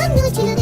I'm not çile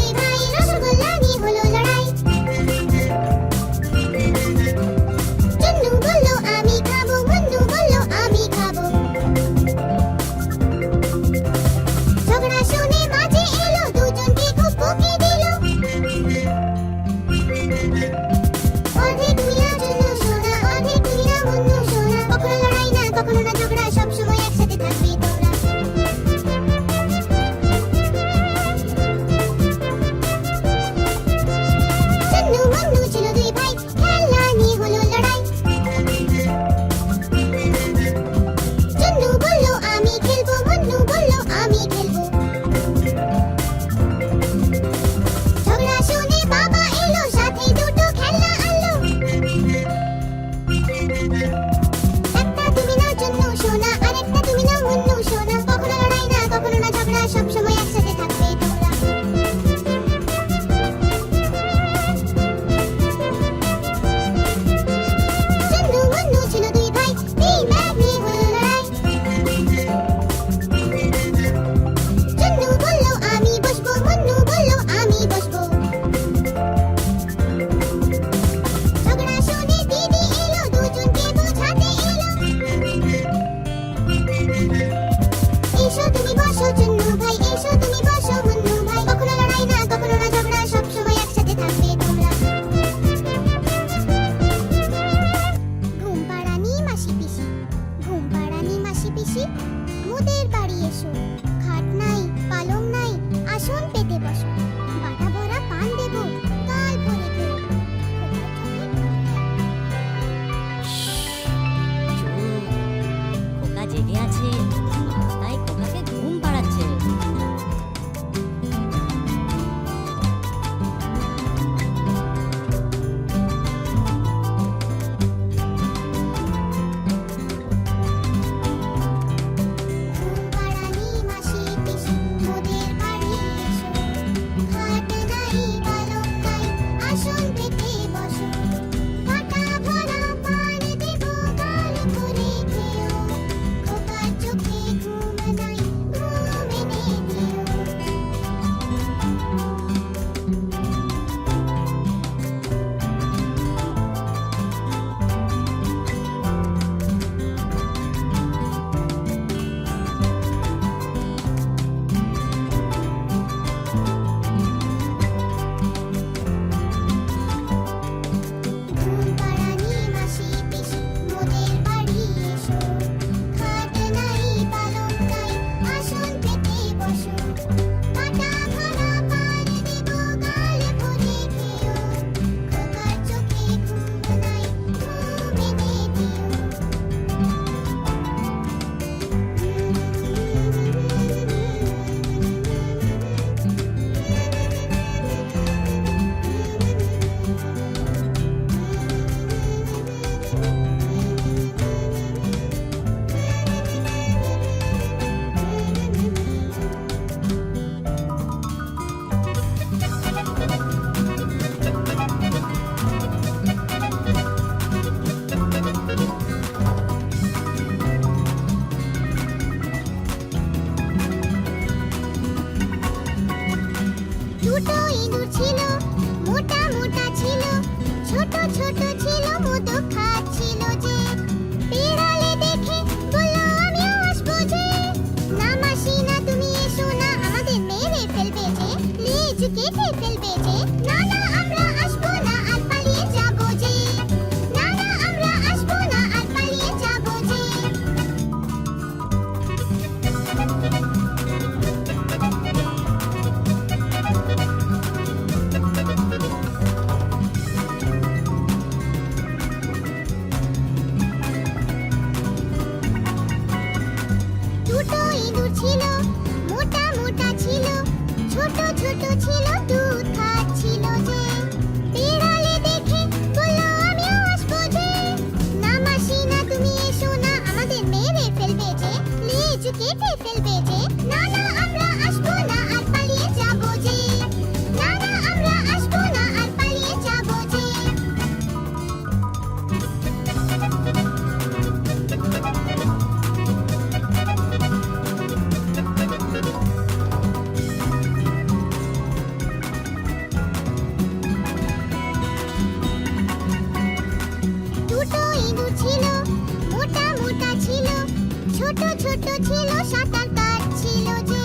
ছোট ছোট ছিল সাঁতার কাটছিল যে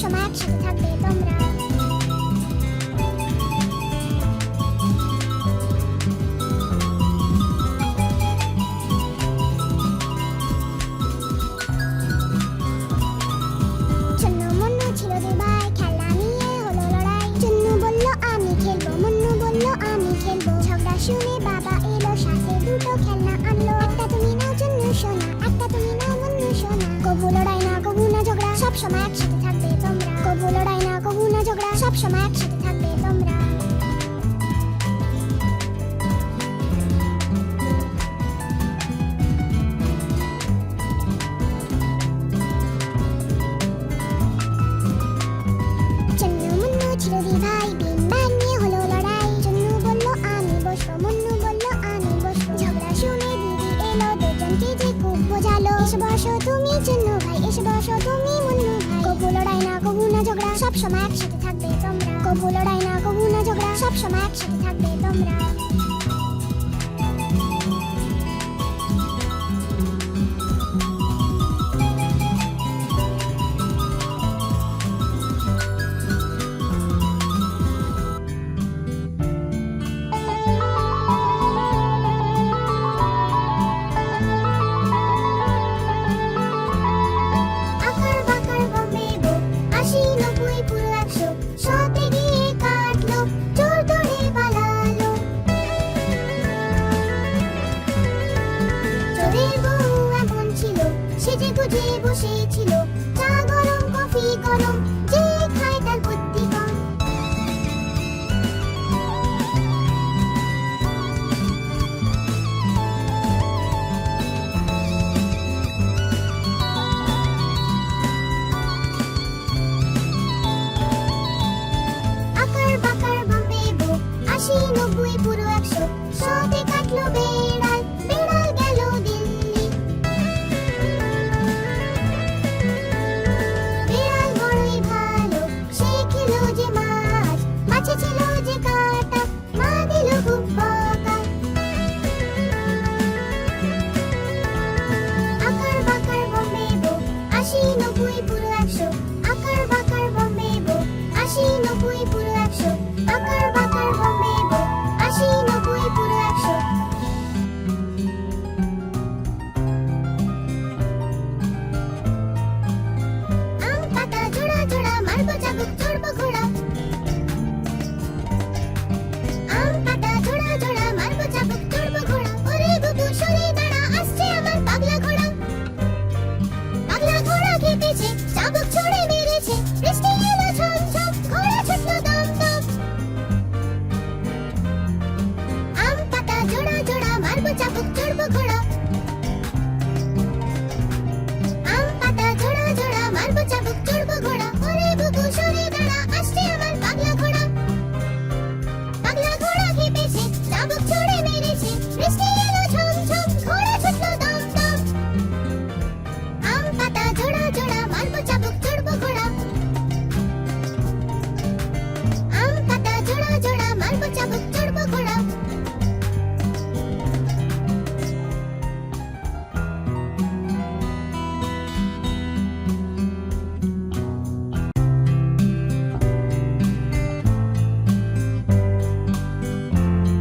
手拿尺 সব সময় একসাথে থাকবে তোমরা। কবু লড়াই না, কবু না ঝগড়া, সব সময় একসাথে থাকবে তোমরা।